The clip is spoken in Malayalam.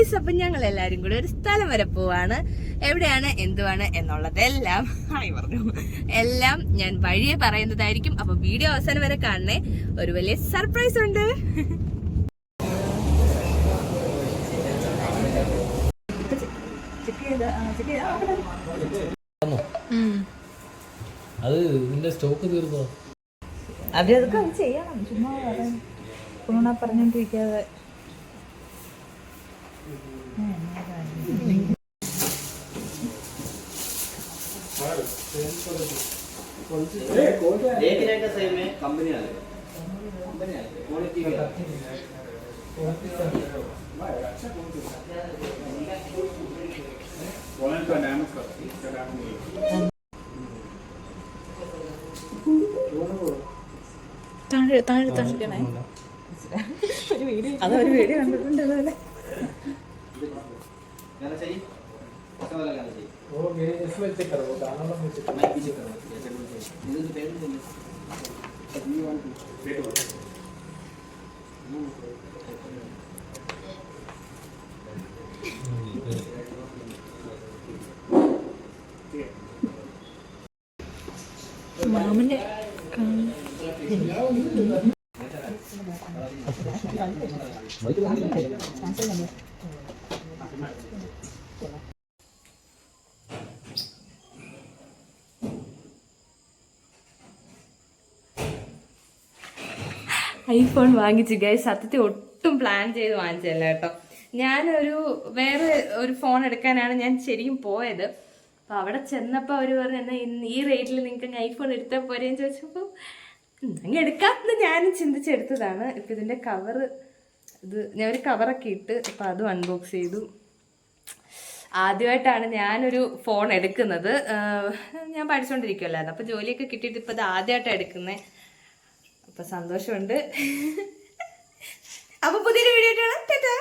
ഗൈസ് അപ്പൊ ഞങ്ങൾ എല്ലാരും കൂടെ ഒരു സ്ഥലം വരെ പോവാണ്. എവിടെയാണ് എന്തുവാണ് എന്നുള്ളതെല്ലാം ഹായ് പറഞ്ഞു. എല്ലാം ഞാൻ വഴിയെ പറയുന്നതായിരിക്കും. അപ്പൊ വീഡിയോ അവസാനം വരെ കാണണേ. ഒരു വലിയ സർപ്രൈസ് ഉണ്ട്. അത് നിന്റെ സ്റ്റോക്ക് തീർന്നോ? അവരതൊക്കെ ചെയ്യണം. ചുമ്മാ പറഞ്ഞോണ്ടിരിക്കാതെ. एक रेट का सेम है कंपनी वाले कंपनी वाले क्वालिटी का താഴെ താഴെ താഴെ അതൊരു വീഡിയോ കണ്ടിട്ടുണ്ട് അതുപോലെ गाना चाहिए? कौन वाला गाना चाहिए। वो मेरे इसमें चेक करो गाना वाला मुझे मैं पीछे करो। जैसे बोलते हैं मुझे तो पहले बोलिए सभी वन टू वेट करो मामले काम ഐഫോൺ വാങ്ങിച്ചു ഗൈസ് സത്യത്തിൽ ഒട്ടും പ്ലാൻ ചെയ്ത് വാങ്ങിച്ചല്ല കേട്ടോ. ഞാനൊരു വേറെ ഒരു ഫോൺ എടുക്കാനാണ് ഞാൻ ശരിക്കും പോയത്. അപ്പൊ അവിടെ ചെന്നപ്പോൾ അവർ പറഞ്ഞു ഈ റേറ്റിൽ നിങ്ങൾക്ക് ഐഫോൺ എടുത്താൽ പോരേന്ന് ചോദിച്ചപ്പോൾ അങ്ങ് എടുക്കാമെന്ന് ഞാനും ചിന്തിച്ചെടുത്തതാണ്. ഇപ്പം ഇതിന്റെ കവറ് ഇത് ഞാൻ ഒരു കവറൊക്കെ ഇട്ട് അപ്പം അതും അൺബോക്സ് ചെയ്തു. ആദ്യമായിട്ടാണ് ഞാനൊരു ഫോൺ എടുക്കുന്നത്. ഞാൻ പഠിച്ചുകൊണ്ടിരിക്കുമല്ലായിരുന്നു അപ്പോൾ ജോലിയൊക്കെ കിട്ടിയിട്ട് ഇപ്പോൾ ഇത് ആദ്യമായിട്ടാണ് എടുക്കുന്നത് അപ്പോൾ സന്തോഷമുണ്ട്. അപ്പോൾ പുതിയൊരു വീഡിയോ ആയിട്ടാണ്